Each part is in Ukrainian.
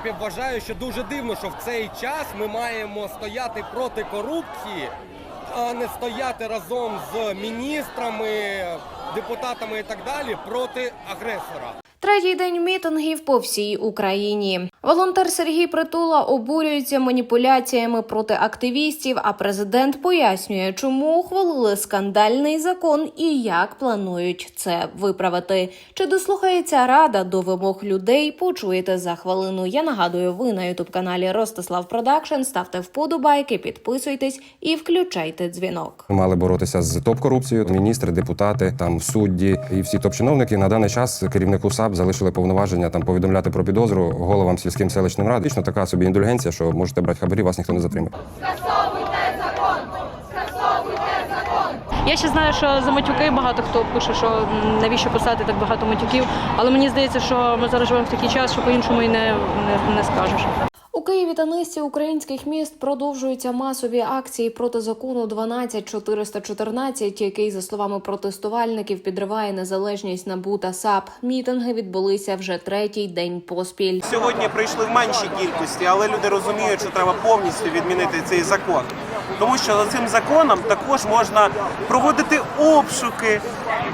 принципі вважаю, що дуже дивно, що в цей час ми маємо стояти проти корупції, а не стояти разом з міністрами, депутатами і так далі проти агресора. Третій день мітингів по всій Україні. Волонтер Сергій Притула обурюється маніпуляціями проти активістів. А президент пояснює, чому ухвалили скандальний закон і як планують це виправити. Чи дослухається рада до вимог людей? Почуєте за хвилину. Я нагадую, ви на ютуб каналі Ростислав Продакшн. Ставте вподобайки, підписуйтесь і включайте дзвінок. Мали боротися з топ-корупцією. Міністри, депутати, там судді і всі топ-чиновники на даний час керівнику САП залишили повноваження там повідомляти про підозру головам сільським селищним рад. Вічно така собі індульгенція, що можете брати хабарі, вас ніхто не затримає. Я ще знаю, що за матюки багато хто пише, що навіщо писати так багато матюків. Але мені здається, що ми зараз живемо в такий час, що по-іншому і не, не, не скажеш. Києві та низці українських міст продовжуються масові акції проти закону 12414, який, за словами протестувальників, підриває незалежність НАБУ та САП. Мітинги відбулися вже третій день поспіль. Сьогодні прийшли в меншій кількості, але люди розуміють, що треба повністю відмінити цей закон. Тому що за цим законом також можна проводити обшуки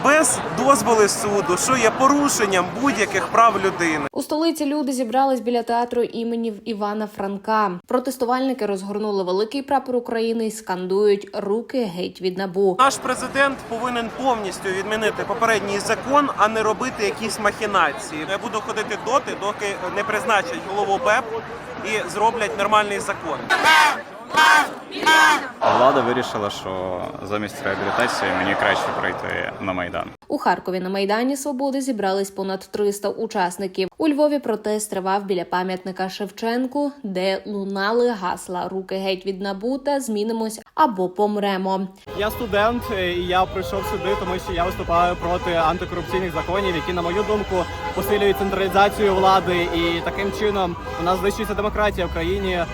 без дозволу суду, що є порушенням будь-яких прав людини. У столиці люди зібрались біля театру імені Івана Франка. Протестувальники розгорнули великий прапор України і скандують руки геть від набу. Наш президент повинен повністю відмінити попередній закон, а не робити якісь махінації. Я буду ходити доти, доки не призначать голову ПЕП і зроблять нормальний закон. Влада вирішила, що замість реабілітації мені краще пройти на майдан. У Харкові на майдані Свободи зібрались понад 300 учасників. У Львові протест тривав біля пам'ятника Шевченку, де лунали гасла руки геть від набу та змінимось або помремо. Я студент, е, і я прийшов сюди, тому що я виступаю проти антикорупційних законів, які, на мою думку, посилюють централізацію влади, і таким чином у нас знищується демократія в країні, е,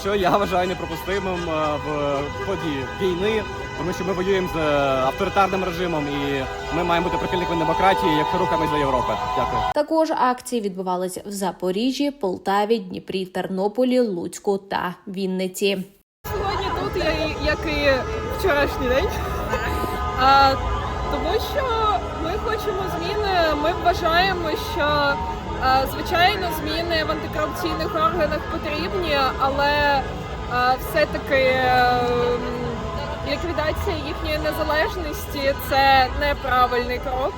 що я вважаю непропустимим е, в ході війни, тому що ми воюємо з е, авторитарним режимом, і ми маємо бути прихильниками демократії, якщо рухаємось до Європи. Дякую. Також акції відбувалися в Запоріжжі, Полтаві, Дніпрі, Тернополі, Луцьку та Вінниці. Сьогодні тут я як і вчорашній день. А, тому що ми хочемо зміни. Ми вважаємо, що а, звичайно зміни в антикорупційних органах потрібні, але все-таки ем, ліквідація їхньої незалежності це неправильний крок.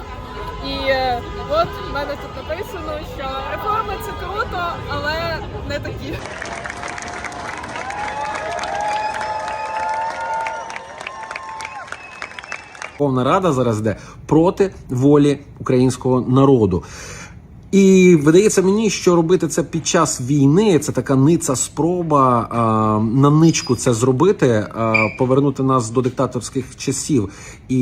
І е, от в мене тут написано, що реформи це круто, але не такі. Верховна Рада зараз йде проти волі українського народу. І видається мені, що робити це під час війни це така ниця спроба а, на ничку це зробити, а, повернути нас до диктаторських часів. І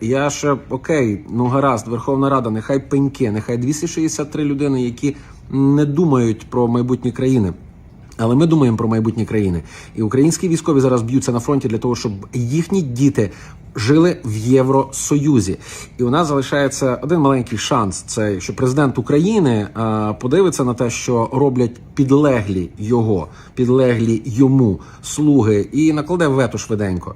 я ще окей, ну гаразд, Верховна Рада, нехай пеньки, нехай 263 людини, які не думають про майбутнє країни. Але ми думаємо про майбутнє країни, і українські військові зараз б'ються на фронті для того, щоб їхні діти жили в Євросоюзі. І у нас залишається один маленький шанс: це що президент України подивиться на те, що роблять підлеглі його, підлеглі йому слуги, і накладе вето швиденько.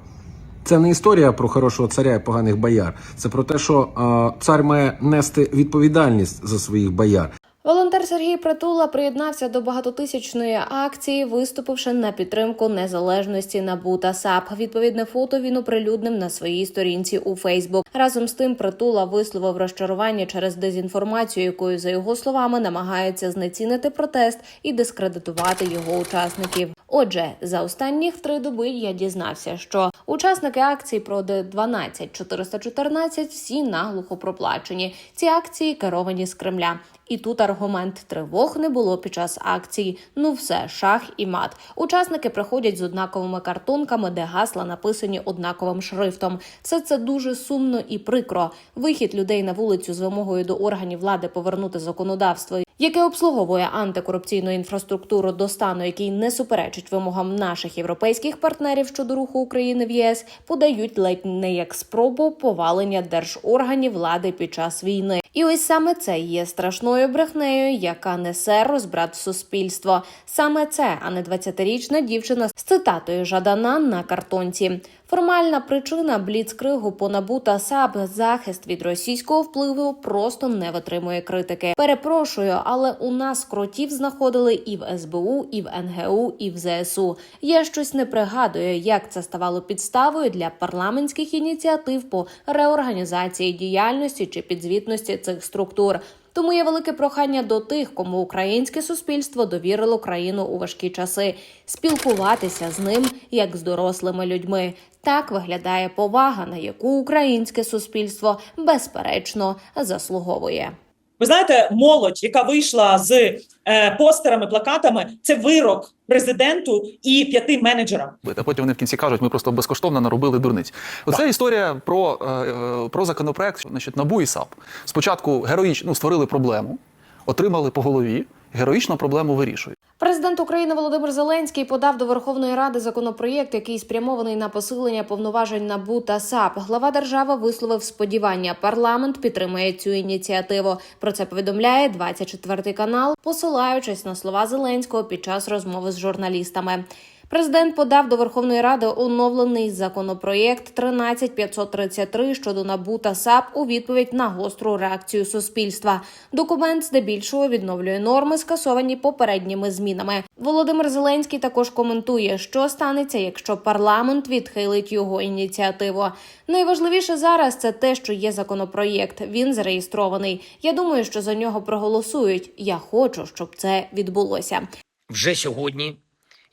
Це не історія про хорошого царя і поганих бояр. Це про те, що а, цар має нести відповідальність за своїх бояр. Волонтер Сергій Притула приєднався до багатотисячної акції, виступивши на підтримку незалежності НАБУ та САП. Відповідне фото він оприлюднив на своїй сторінці у Фейсбук. Разом з тим Притула висловив розчарування через дезінформацію, якою за його словами намагаються знецінити протест і дискредитувати його учасників. Отже, за останніх три доби я дізнався, що учасники акції проти 12414 всі наглухо проплачені. Ці акції керовані з Кремля. І тут аргумент тривог не було під час акції. Ну все, шах і мат. Учасники приходять з однаковими картонками, де гасла написані однаковим шрифтом. Все це дуже сумно і прикро. Вихід людей на вулицю з вимогою до органів влади повернути законодавство, яке обслуговує антикорупційну інфраструктуру до стану, який не суперечить вимогам наших європейських партнерів щодо руху України в ЄС, подають ледь не як спробу повалення держорганів влади під час війни. І ось саме це є страшною страшною брехнею, яка несе розбрат в суспільство. Саме це, а не 20-річна дівчина з цитатою Жадана на картонці. Формальна причина бліцкригу по НАБУ та САП захист від російського впливу просто не витримує критики. Перепрошую, але у нас кротів знаходили і в СБУ, і в НГУ, і в ЗСУ. Я щось не пригадую, як це ставало підставою для парламентських ініціатив по реорганізації діяльності чи підзвітності цих структур. Тому є велике прохання до тих, кому українське суспільство довірило країну у важкі часи, спілкуватися з ним як з дорослими людьми. Так виглядає повага, на яку українське суспільство безперечно заслуговує. Ви знаєте, молодь, яка вийшла з е, постерами, плакатами, це вирок президенту і п'яти менеджерам. А потім вони в кінці кажуть, ми просто безкоштовно наробили дурниць. Оце історія про, е, е, про законопроект значить, НАБУ і САП. Спочатку героїчно ну, створили проблему, отримали по голові, героїчно проблему вирішують. Президент України Володимир Зеленський подав до Верховної Ради законопроєкт, який спрямований на посилення повноважень НАБУ та САП. Глава держави висловив сподівання. Парламент підтримає цю ініціативу. Про це повідомляє 24 канал, посилаючись на слова Зеленського під час розмови з журналістами. Президент подав до Верховної Ради оновлений законопроєкт 13533 щодо НАБУ та САП у відповідь на гостру реакцію суспільства. Документ здебільшого відновлює норми, скасовані попередніми змінами. Володимир Зеленський також коментує, що станеться, якщо парламент відхилить його ініціативу. Найважливіше зараз це те, що є законопроєкт. Він зареєстрований. Я думаю, що за нього проголосують. Я хочу, щоб це відбулося. Вже сьогодні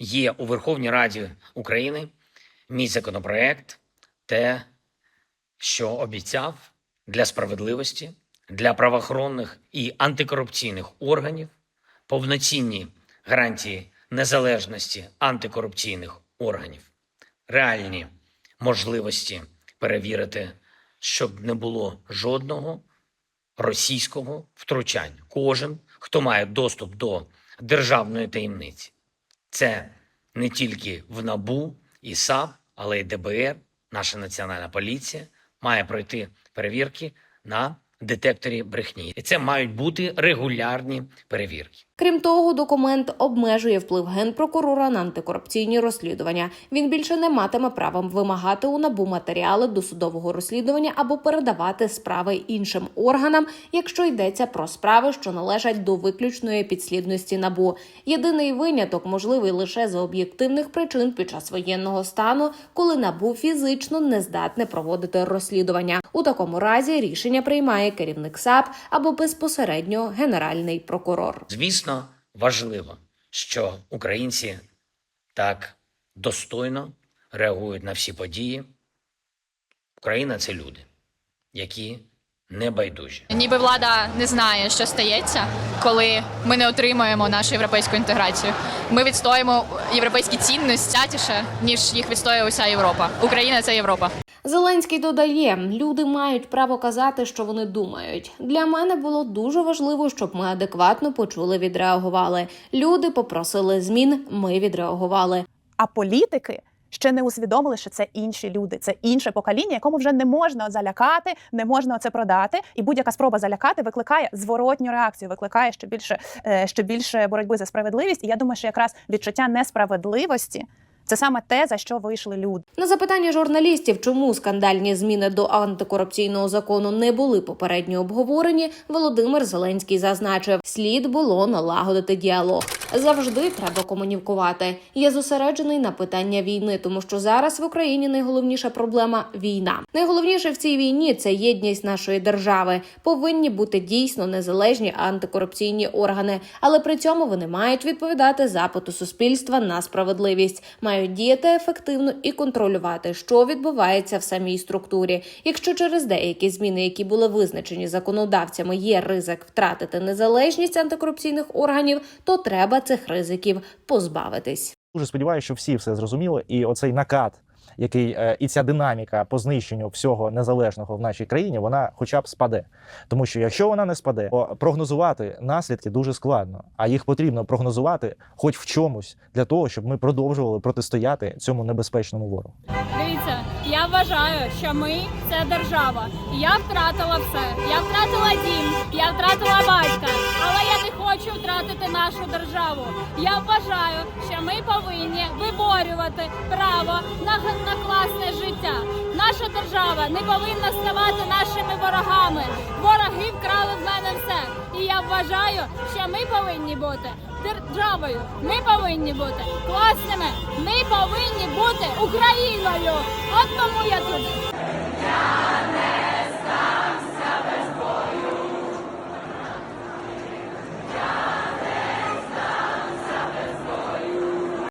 є у Верховній Раді України мій законопроект, те, що обіцяв для справедливості, для правоохоронних і антикорупційних органів повноцінні гарантії незалежності антикорупційних органів, реальні можливості перевірити, щоб не було жодного російського втручання. Кожен, хто має доступ до державної таємниці. Це не тільки в НАБУ і САП, але й ДБР, наша національна поліція має пройти перевірки на детекторі брехні. І це мають бути регулярні перевірки. Крім того, документ обмежує вплив генпрокурора на антикорупційні розслідування. Він більше не матиме права вимагати у набу матеріали досудового розслідування або передавати справи іншим органам, якщо йдеться про справи, що належать до виключної підслідності набу. Єдиний виняток можливий лише за об'єктивних причин під час воєнного стану, коли набу фізично не здатне проводити розслідування. У такому разі рішення приймає керівник САП або безпосередньо генеральний прокурор. Звісно, важливо, що українці так достойно реагують на всі події. Україна це люди, які не байдужі. Ніби влада не знає, що стається, коли ми не отримуємо нашу європейську інтеграцію. Ми відстоїмо європейські цінності тятіше, ніж їх відстоює уся Європа. Україна це Європа. Зеленський додає: люди мають право казати, що вони думають. Для мене було дуже важливо, щоб ми адекватно почули, відреагували. Люди попросили змін. Ми відреагували. А політики ще не усвідомили, що це інші люди, це інше покоління, якому вже не можна залякати, не можна це продати. І будь-яка спроба залякати викликає зворотню реакцію, викликає ще більше, е, ще більше боротьби за справедливість. І я думаю, що якраз відчуття несправедливості. Це саме те, за що вийшли люди. На запитання журналістів, чому скандальні зміни до антикорупційного закону не були попередньо обговорені, Володимир Зеленський зазначив, слід було налагодити діалог. Завжди треба комунікувати. Я зосереджений на питання війни, тому що зараз в Україні найголовніша проблема війна. Найголовніше в цій війні це єдність нашої держави. Повинні бути дійсно незалежні антикорупційні органи, але при цьому вони мають відповідати запиту суспільства на справедливість, мають діяти ефективно і контролювати, що відбувається в самій структурі. Якщо через деякі зміни, які були визначені законодавцями, є ризик втратити незалежність антикорупційних органів, то треба цих ризиків позбавитись. Дуже сподіваюся, що всі все зрозуміли, і оцей накат, який е, і ця динаміка по знищенню всього незалежного в нашій країні, вона хоча б спаде. Тому що якщо вона не спаде, то прогнозувати наслідки дуже складно, а їх потрібно прогнозувати хоч в чомусь для того, щоб ми продовжували протистояти цьому небезпечному ворогу. Дивіться, Я вважаю, що ми це держава. Я втратила все. Я втратила дім, я втратила батька, але я не хочу втратити нашу державу. Я вважаю, що ми повинні виборювати право на, на класне життя. Наша держава не повинна ставати нашими ворогами. Вороги вкрали в мене все. І я вважаю, що ми повинні бути державою. Ми повинні бути класними. Ми повинні бути Україною. От тому я